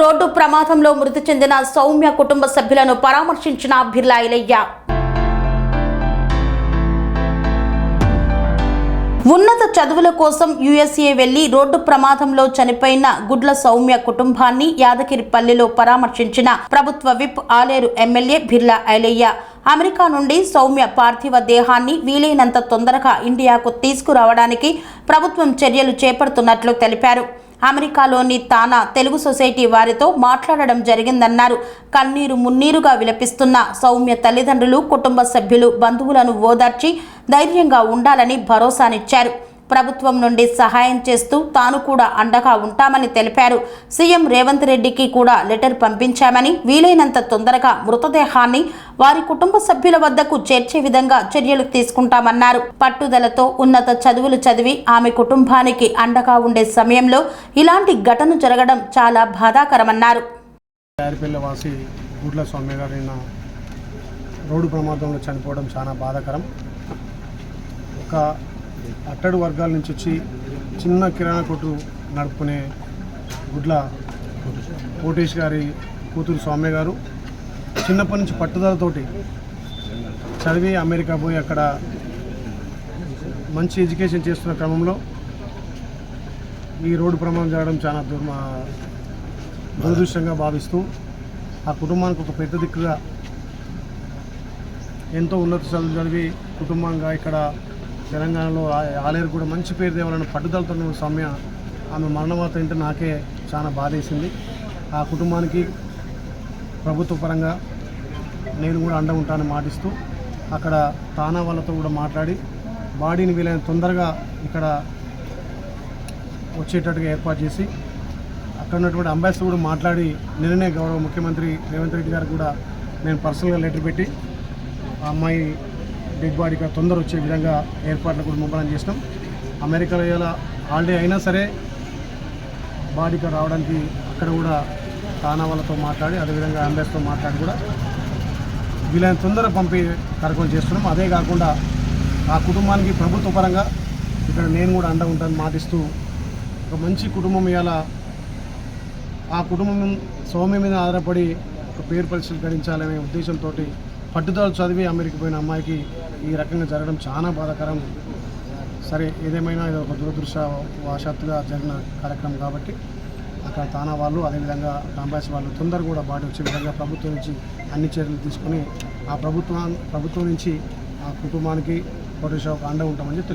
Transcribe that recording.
Road ప్రమాదంలో మృతి చెందిన సౌమ్య కుటుంబ సభ్యులను పరామర్శించిన బిర్లా ఇలయ్య ఉన్నత చదువుల కోసం యుఎస్ఏ వెళ్ళి రోడ్డు ప్రమాదంలో చనిపోయిన గుడ్ల సౌమ్య కుటుంబాన్ని యాదగిరిపల్లిలో పరామర్శించిన ప్రభుత్వ whip Aler MLA Birla Ailaiah. America నుండి సౌమ్య పార్థివ దేహాన్ని వీలైనంత తొందరగా ఇండియాకు తీసుకురావడానికి ప్రభుత్వం చర్యలు చేపడుతున్నట్లు తెలిపారు. అమెరికాలోని తానా తెలుగు సొసైటీ వారితో మాట్లాడడం జరిగిందన్నారు. కన్నీరు మున్నీరుగా విలపిస్తున్న సౌమ్య తల్లిదండ్రులు కుటుంబ సభ్యులు బంధువులను ఓదార్చి ధైర్యంగా ఉండాలని భరోసానిచ్చారు. ప్రభుత్వం నుండి సహాయం చేస్తూ తాను కూడా అండగా ఉంటామని తెలిపారు. సీఎం రేవంత్ రెడ్డికి కూడా లెటర్ పంపించామని వీలైనంత తొందరగా మృతదేహాన్ని వారి కుటుంబ సభ్యుల వద్దకు చేర్చే విధంగా చర్యలు తీసుకుంటామన్నారు. పట్టుదలతో ఉన్నత చదువులు చదివి ఆమె కుటుంబానికి అండగా ఉండే సమయంలో ఇలాంటి ఘటన జరగడం చాలా బాధాకరమన్నారు. రోడ్డు ప్రమాదంలో చనిపోవడం చాలా బాధాకరం. ఒక అట్టడు వర్గాల నుంచి వచ్చి చిన్న కిరాణా కొట్టు నడుపుకునే గుడ్ల కోటేష్ గారి కూతురు స్వామి గారు. చిన్నప్పటి నుంచి పట్టుదలతోటి చదివి అమెరికా పోయి అక్కడ మంచి ఎడ్యుకేషన్ చేస్తున్న క్రమంలో ఈ రోడ్డు ప్రమాదం జరగడం చాలా దుర్మ దురదృష్టంగా భావిస్తూ ఆ కుటుంబానికి ఒక పెద్ద దిక్కుగా ఎంతో ఉన్నత చదువు చదివి కుటుంబంగా ఇక్కడ తెలంగాణలో ఆలేరు కూడా మంచి పేరు తేవాలని పట్టుదలతో ఉన్న సౌమ్య ఆమె మరణవాత ఏంటో నాకే చాలా బాధేసింది. ఆ కుటుంబానికి ప్రభుత్వ పరంగా నేను కూడా అండ ఉంటానని మాటిస్తూ అక్కడ తానా వాళ్ళతో కూడా మాట్లాడి బాడీని వీలైన తొందరగా ఇక్కడ వచ్చేటట్టుగా ఏర్పాటు చేసి అక్కడ ఉన్నటువంటి అంబాసిడర్ కూడా మాట్లాడి నిన్ననే గౌరవ ముఖ్యమంత్రి రేవంత్ రెడ్డి గారు కూడా నేను పర్సనల్గా లెటర్ పెట్టి ఆ అమ్మాయి డెడ్ బాడీగా తొందర వచ్చే విధంగా ఏర్పాట్లు కూడా ముమ్మరం చేసినాం. అమెరికాలో ఇలా హాలిడే అయినా సరే బాడీకి రావడానికి అక్కడ కూడా తానా వాళ్ళతో మాట్లాడి అదేవిధంగా అంబాసిడర్తో మాట్లాడి కూడా వీలైన తొందర పంపి కార్యక్రమం చేస్తున్నాం. అదే కాకుండా ఆ కుటుంబానికి ప్రభుత్వ పరంగా ఇక్కడ నేను కూడా అండ ఉంటాను మాటిస్తూ ఒక మంచి కుటుంబం ఇవాళ ఆ కుటుంబం సౌమ్య మీద ఆధారపడి ఒక పేరు పరిస్థితులు గడించాలనే ఉద్దేశంతో పట్టుదల చదివి అమెరికా పోయిన అమ్మాయికి ఈ రకంగా జరగడం చాలా బాధాకరం. సరే ఏదేమైనా ఇది ఒక దురదృష్టవశాత్తుగా జరిగిన కార్యక్రమం కాబట్టి అక్కడ తానా వాళ్ళు అదేవిధంగా రాంబాసి వాళ్ళు తొందర కూడా బాడీ వచ్చే విధంగా ప్రభుత్వం నుంచి అన్ని చర్యలు తీసుకుని ఆ ప్రభుత్వం ప్రభుత్వం నుంచి ఆ కుటుంబానికి కోటేశ్వర అండ ఉంటామని చెప్పి